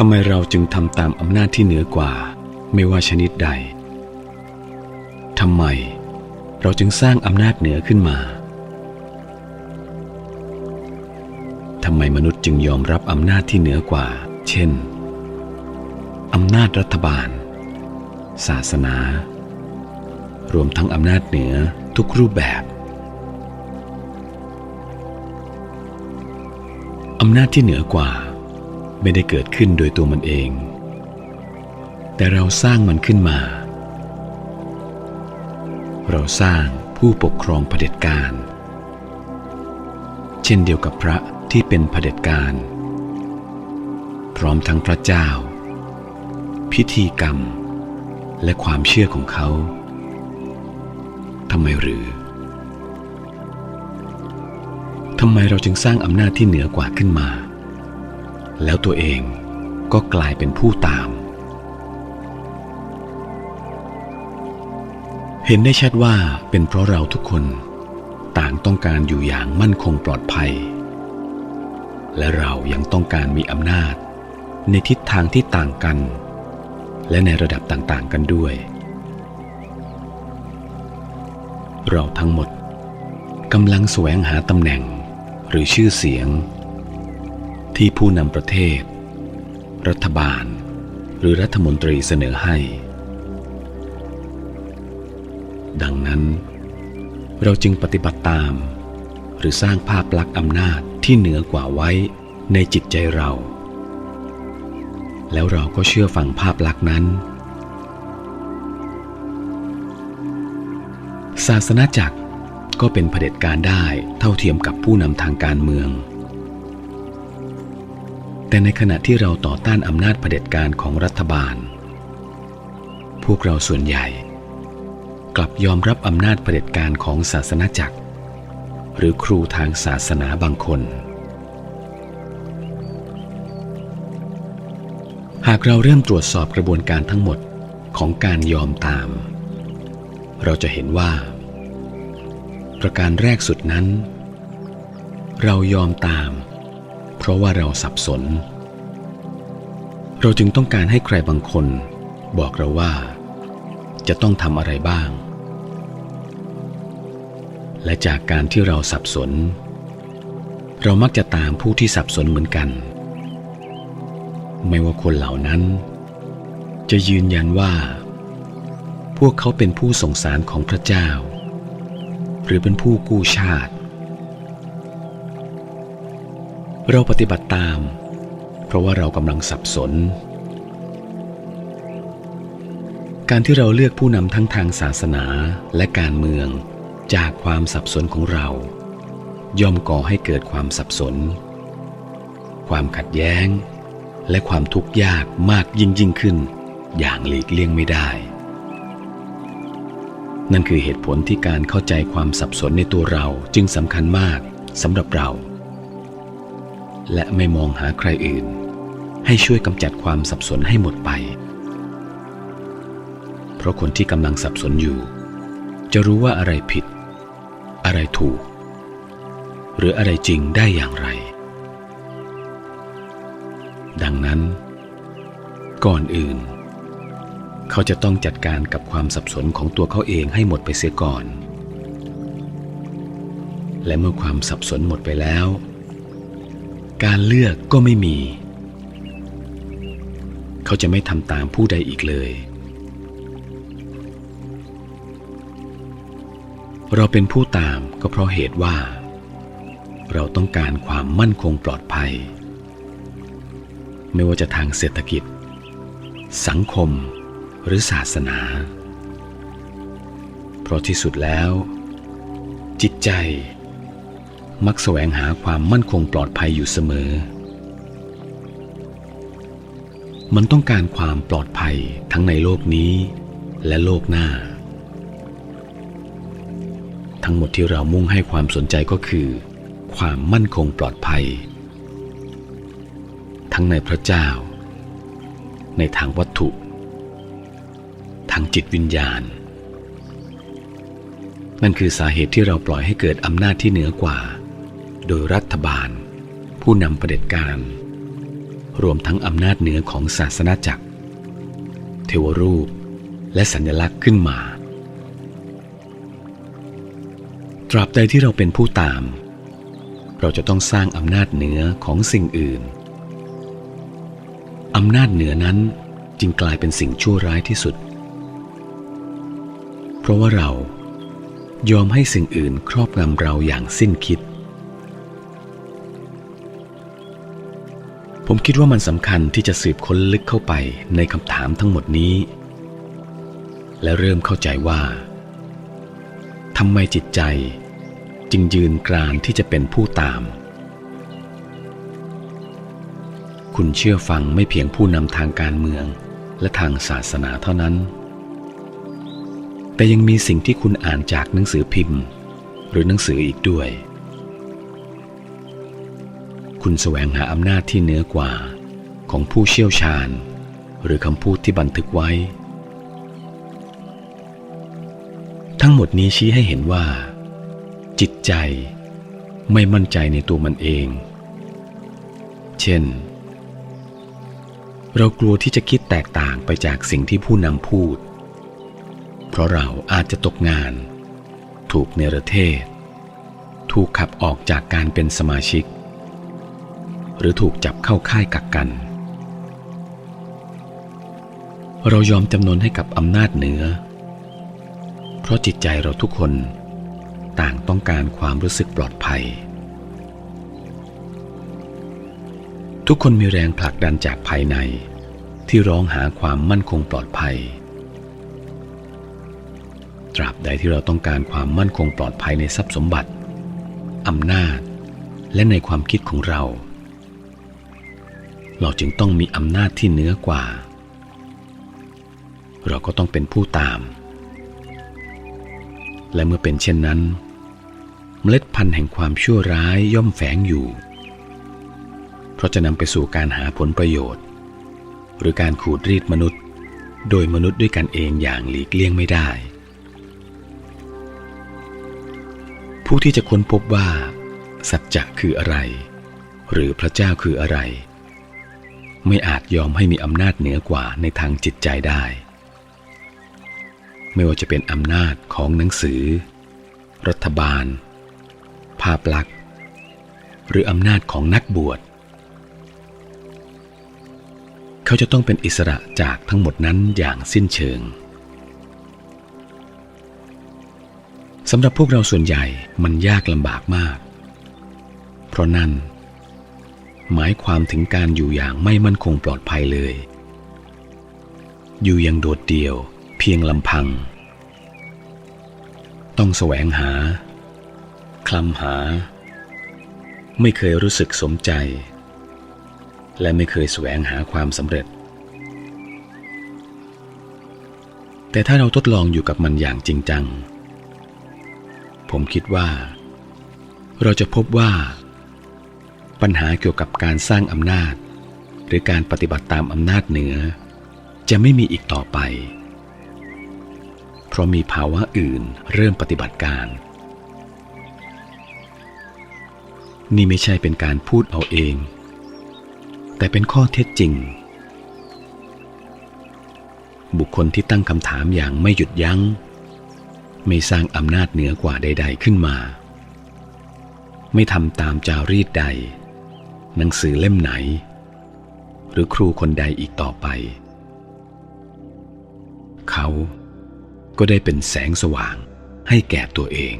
ทำไมเราจึงทำตามอำนาจที่เหนือกว่า ไม่ว่าชนิดใดทำไม เราจึงสร้างอำนาจเหนือขึ้นมาทำไมมนุษย์จึงยอมรับอำนาจที่เหนือกว่า เช่น อำนาจรัฐบาล ศาสนา รวมทั้งอำนาจเหนือทุกรูปแบบ อำนาจที่เหนือกว่า ไม่ได้เกิดขึ้นโดยตัวมันเอง แต่เราสร้างมันขึ้นมา เราสร้างผู้ปกครองเผด็จการ เช่นเดียวกับพระที่เป็นเผด็จการ พร้อมทั้งพระเจ้า พิธีกรรม และความเชื่อของเขาทำไมหรือทำไมเราจึงสร้างอำนาจที่เหนือกว่าขึ้นมา แล้วตัวเองก็กลายเป็นผู้ตาม เห็นได้ชัดว่าเป็นเพราะเราทุกคนต่างต้องการอยู่อย่างมั่นคงปลอดภัย และเรายังต้องการมีอำนาจ ในทิศทางที่ต่างกัน และในระดับต่างๆกันด้วย เราทั้งหมดกำลังแสวงหาตำแหน่งหรือชื่อเสียง ที่ผู้นำประเทศ รัฐบาล หรือรัฐมนตรีเสนอให้ ดังนั้น เราจึงปฏิบัติตาม หรือสร้างภาพลักษณ์อำนาจที่เหนือกว่าไว้ในจิตใจเรา แล้วเราก็เชื่อฟังภาพลักษณ์นั้น ศาสนาจักรก็เป็นเผด็จการได้เท่าเทียมกับผู้นำทางการเมือง แต่ในขณะที่เราต่อต้านอำนาจเผด็จการของรัฐบาล พวกเราส่วนใหญ่ กลับยอมรับอำนาจเผด็จการของศาสนาจักร หรือครูทางศาสนาบางคน หากเราเริ่มตรวจสอบกระบวนการทั้งหมดของการยอมตาม เราจะเห็นว่า ประการแรกสุดนั้น เรายอมตาม ราะว่าเราสับสน เราจึงต้องการให้ใครบางคน บอกเราว่า จะต้องทำอะไรบ้าง และจากการที่เราสับสน เรามักจะตามผู้ที่สับสนเหมือนกัน ไม่ว่าคนเหล่านั้น จะยืนยันว่า พวกเขาเป็นผู้ส่งสารของพระเจ้า หรือเป็นผู้กู้ชาติ เราปฏิบัติตาม เพราะว่าเรากำลังสับสน การที่เราเลือกผู้นำทั้งทางศาสนาและการเมือง จากความสับสนของเรา ย่อมก่อให้เกิดความสับสน ความขัดแย้ง และความทุกข์ยากมากยิ่งยิ่งขึ้น อย่างหลีกเลี่ยงไม่ได้ นั่นคือเหตุผลที่การเข้าใจความสับสนในตัวเราจึงสำคัญมากสำหรับเรา และไม่มองหาใครอื่น ให้ช่วยกำจัดความสับสนให้หมดไป เพราะคนที่กำลังสับสนอยู่ จะรู้ว่าอะไรผิด อะไรถูก หรืออะไรจริงได้อย่างไร ดังนั้น ก่อนอื่น เขาจะต้องจัดการกับความสับสนของตัวเขาเองให้หมดไปเสียก่อนและเมื่อความสับสนหมดไปแล้ว การเลือกก็ไม่มี เขาจะไม่ทำตามผู้ใดอีกเลย เราเป็นผู้ตามก็เพราะเหตุว่า เราต้องการความมั่นคงปลอดภัย ไม่ว่าจะทางเศรษฐกิจ สังคมหรือศาสนา เพราะที่สุดแล้ว จิตใจ มักแสวงหาความมั่นคงปลอดภัยอยู่เสมอ มันต้องการความปลอดภัยทั้งในโลกนี้และโลกหน้า ทั้งหมดที่เรามุ่งให้ความสนใจก็คือ ความมั่นคงปลอดภัย ทั้งในพระเจ้า ในทางวัตถุ ทางจิตวิญญาณนั่นคือสาเหตุที่เราปล่อยให้เกิดอำนาจที่เหนือกว่า โดยรัฐบาล ผู้นำประเผด็จการ รวมทั้งอำนาจเหนือของศาสนาจักร เทวรูปและสัญลักษณ์ขึ้นมา ตราบใดที่เราเป็นผู้ตาม เราจะต้องสร้างอำนาจเหนือของสิ่งอื่น อำนาจเหนือนั้นจึงกลายเป็นสิ่งชั่วร้ายที่สุด เพราะว่าเรายอมให้สิ่งอื่นครอบงำเราอย่างสิ้นคิด ผมคิดว่ามันสำคัญที่จะสืบค้นลึกเข้าไปในคำถามทั้งหมดนี้ และเริ่มเข้าใจว่าทำไมจิตใจจึงยืนกรานที่จะเป็นผู้ตาม คุณเชื่อฟังไม่เพียงผู้นำทางการเมืองและทางศาสนาเท่านั้น แต่ยังมีสิ่งที่คุณอ่านจากหนังสือพิมพ์ หรือหนังสืออีกด้วย คุณแสวงหาอำนาจที่เหนือกว่าของผู้เชี่ยวชาญ หรือคำพูดที่บันทึกไว้ ทั้งหมดนี้ชี้ให้เห็นว่า จิตใจไม่มั่นใจในตัวมันเอง เช่น เรากลัวที่จะคิดแตกต่างไปจากสิ่งที่ผู้นำพูด เพราะเราอาจจะตกงาน ถูกเนรเทศ ถูกขับออกจากการเป็นสมาชิก หรือถูกจับเข้าค่ายกักกัน เรายอมจำนนให้กับอำนาจเหนือ เพราะจิตใจเราทุกคนต่างต้องการความรู้สึกปลอดภัย ทุกคนมีแรงผลักดันจากภายใน ที่ร้องหาความมั่นคงปลอดภัย ตราบใดที่เราต้องการความมั่นคงปลอดภัยในทรัพย์สมบัติอำนาจและในความคิดของเรา เราจึงต้องมีอำนาจที่เหนือกว่า เราก็ต้องเป็นผู้ตาม และเมื่อเป็นเช่นนั้น เมล็ดพันธุ์แห่งความชั่วร้ายย่อมแฝงอยู่ เพราะจะนำไปสู่การหาผลประโยชน์ หรือการขูดรีดมนุษย์ โดยมนุษย์ด้วยกันเองอย่างหลีกเลี่ยงไม่ได้ ผู้ที่จะค้นพบว่า สัจจะคืออะไร หรือพระเจ้าคืออะไร ไม่อาจยอมให้มีอำนาจเหนือกว่าในทางจิตใจได้ ไม่ว่าจะเป็นอำนาจของหนังสือ รัฐบาล ภาพลักษณ์ หรืออำนาจของนักบวช เขาจะต้องเป็นอิสระจากทั้งหมดนั้นอย่างสิ้นเชิงสำหรับพวกเราส่วนใหญ่มันยากลำบากมาก เพราะนั่น หมายความถึงการอยู่อย่างไม่มั่นคงปลอดภัยเลย อยู่อย่างโดดเดี่ยว เพียงลำพัง ต้องแสวงหา คลำหา ไม่เคยรู้สึกสมใจ และไม่เคยแสวงหาความสำเร็จ แต่ถ้าเราทดลองอยู่กับมันอย่างจริงจัง ผมคิดว่า เราจะพบว่า ปัญหาเกี่ยวกับการสร้างอำนาจ หรือการปฏิบัติตามอำนาจเหนือ จะไม่มีอีกต่อไป เพราะมีภาวะอื่นเริ่มปฏิบัติการ นี่ไม่ใช่เป็นการพูดเอาเอง แต่เป็นข้อเท็จจริง บุคคลที่ตั้งคำถามอย่างไม่หยุดยัง้ง ไม่สร้างอำนาจเหนือกว่าใด ๆขึ้นมาไม่ทำตามจารีตใด หนังสือเล่มไหน หรือครูคนใดอีกต่อไป เขาก็ได้เป็นแสงสว่างให้แก่ตัวเอง